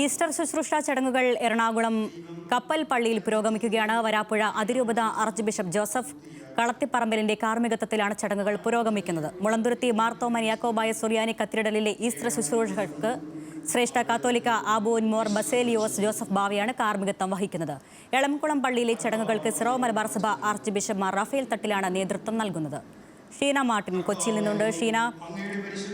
Easter ശുശ്രൂഷ ചടങ്ങുകൾ എറണാകുളം കപ്പൽ പള്ളിയിൽ പുരോഗമിക്കുകയാണ്. വരാപ്പുഴ അതിരൂപത ആർച്ച് ബിഷപ്പ് ജോസഫ് കളത്തിപ്പറമ്പലിന്റെ കാർമ്മികത്വത്തിലാണ് ചടങ്ങുകൾ പുരോഗമിക്കുന്നത്. മുളന്തുരുത്തി മാർത്തോമൻ യാക്കോബായ സുറിയാനി കത്തീഡ്രലിലെ ഈസ്റ്റർ ശുശ്രൂഷകൾക്ക് ശ്രേഷ്ഠ കാത്തോലിക്ക ആബൂൻ മോർ ബസേലിയോസ് ജോസഫ് ബാവയാണ് കാർമ്മികത്വം വഹിക്കുന്നത്. എളംകുളം പള്ളിയിലെ ചടങ്ങുകൾക്ക് Syro Malabar Sabha arch bishop Mar Raphael തട്ടിലാണ് നേതൃത്വം നൽകുന്നത്. ഷീന മാർട്ടിൻ കൊച്ചിയിൽ നിന്നുണ്ട്. ഷീന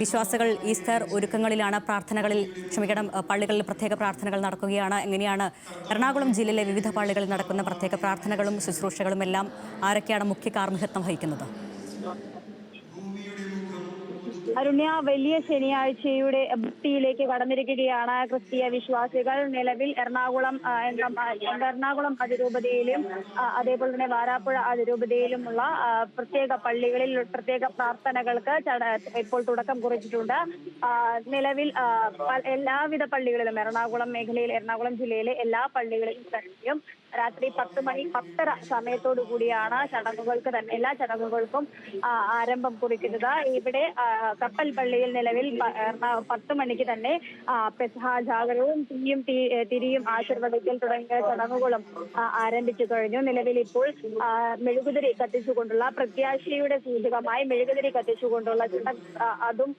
വിശ്വാസികൾ ഈസ്റ്റർ ഒരുക്കങ്ങളിലാണ് പ്രാർത്ഥനകളിൽ ക്ഷമിക്കണം പള്ളികളിൽ പ്രത്യേക പ്രാർത്ഥനകൾ നടക്കുകയാണ്. എങ്ങനെയാണ് എറണാകുളം ജില്ലയിലെ വിവിധ പള്ളികളിൽ നടക്കുന്ന പ്രത്യേക പ്രാർത്ഥനകളും ശുശ്രൂഷകളും എല്ലാം ആരൊക്കെയാണ് മുഖ്യ കാർമ്മികത്വം വഹിക്കുന്നത്? അരുണ്യ വലിയ ശനിയാഴ്ചയുടെ ഭക്തിയിലേക്ക് കടന്നിരിക്കുകയാണ് ക്രിസ്തീയ വിശ്വാസികൾ. നിലവിൽ എറണാകുളം എറണാകുളം അതിരൂപതയിലും അതേപോലെ തന്നെ വാരാപ്പുഴ അതിരൂപതയിലുമുള്ള പ്രത്യേക പള്ളികളിൽ പ്രത്യേക പ്രാർത്ഥനകൾക്ക് ഇപ്പോൾ തുടക്കം കുറിച്ചിട്ടുണ്ട്. നിലവിൽ എല്ലാവിധ പള്ളികളിലും എറണാകുളം മേഖലയിൽ എറണാകുളം ജില്ലയിലെ എല്ലാ പള്ളികളിലും തന്നെയും രാത്രി പത്ത് മണി പത്തര സമയത്തോടു കൂടിയാണ് ചടങ്ങുകൾക്ക് തന്നെ എല്ലാ ചടങ്ങുകൾക്കും ആരംഭം കുറിക്കുന്നത്. ഇവിടെ കപ്പൽ പള്ളിയിൽ നിലവിൽ പത്ത് മണിക്ക് തന്നെ പെസഹ ജാഗരവും തീയും തിരിയും ആശീർവദിക്കൽ തുടങ്ങിയ ചടങ്ങുകളും ആരംഭിച്ചു കഴിഞ്ഞു. നിലവിൽ ഇപ്പോൾ മെഴുകുതിരി കത്തിച്ചുകൊണ്ടുള്ള പ്രത്യാശയുടെ സൂചകമായി മെഴുകുതിരി കത്തിച്ചുകൊണ്ടുള്ള ചടങ്ങ് അതും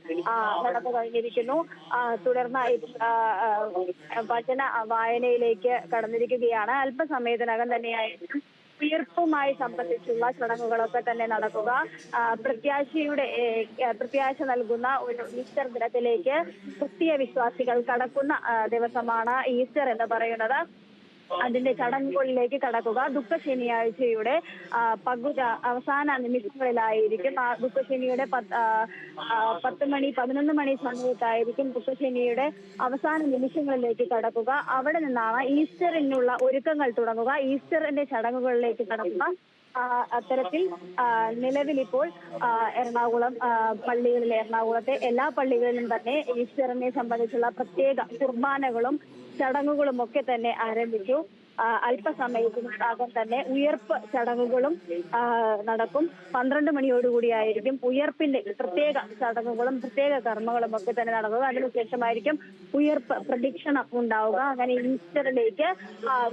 നടന്നു കഴിഞ്ഞിരിക്കുന്നു. തുടർന്ന് വചന വായനയിലേക്ക് കടന്നിരിക്കുകയാണ്. അല്പസമയത്തിനകം തന്നെയായിരിക്കും ഉയർപ്പുമായി സംബന്ധിച്ചുള്ള ചടങ്ങുകളൊക്കെ തന്നെ നടക്കുക. പ്രത്യാശയുടെ പ്രത്യാശ നൽകുന്ന ഒരു ഈസ്റ്റർ ദിനത്തിലേക്ക് ക്രിസ്തീയ വിശ്വാസികൾ കടക്കുന്ന ദിവസമാണ് ഈസ്റ്റർ എന്ന് പറയുന്നത്. അതിന്റെ ചടങ്ങുകളിലേക്ക് കടക്കുക. ദുഃഖ ശനിയാഴ്ചയുടെ പകുത അവസാന നിമിഷങ്ങളിലായിരിക്കും. ആ ദുഃഖശനിയുടെ പത്ത് മണി പതിനൊന്ന് മണി സമയത്തായിരിക്കും ദുഃഖശനിയുടെ അവസാന നിമിഷങ്ങളിലേക്ക് കടക്കുക. അവിടെ നിന്നാണ് ഈസ്റ്ററിനുള്ള ഒരുക്കങ്ങൾ തുടങ്ങുക. ഈസ്റ്ററിന്റെ ചടങ്ങുകളിലേക്ക് കടക്കുക. അത്തരത്തിൽ നിലവിലിപ്പോൾ എറണാകുളം പള്ളികളിലെ എറണാകുളത്തെ എല്ലാ പള്ളികളിലും തന്നെ ഈസ്റ്ററിനെ സംബന്ധിച്ചുള്ള പ്രത്യേക കുർബാനകളും ചടങ്ങുകളും ഒക്കെ തന്നെ ആരംഭിച്ചു. അല്പസമയത്തിനകം തന്നെ ഉയർപ്പ് ചടങ്ങുകളും നടക്കും. പന്ത്രണ്ട് മണിയോടുകൂടിയായിരിക്കും ഉയർപ്പിന്റെ പ്രത്യേക ചടങ്ങുകളും പ്രത്യേക കർമ്മങ്ങളും ഒക്കെ തന്നെ നടക്കുക അതിനുശേഷമായിരിക്കും ഉയർപ്പ് പ്രദക്ഷിണം ഉണ്ടാവുക. അങ്ങനെ ഈസ്റ്ററിലേക്ക്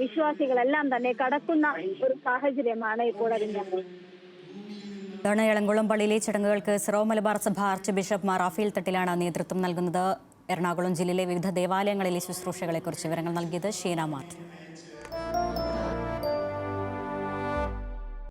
വിശ്വാസികളെല്ലാം തന്നെ കടക്കുന്ന ഒരു സാഹചര്യമാണ് ഇപ്പോൾ അതിന്റെ ഇതാണ് എളംകുളം പള്ളിയിലെ ചടങ്ങുകൾക്ക് Syro Malabar Sabha arch bishop Mar Raphael തട്ടിലാണ് നേതൃത്വം നൽകുന്നത്. എറണാകുളം ജില്ലയിലെ വിവിധ ദേവാലയങ്ങളിലെ ശുശ്രൂഷകളെക്കുറിച്ച് വിവരങ്ങൾ നൽകിയത് ഷീന മാർട്ടിൻ Thank you.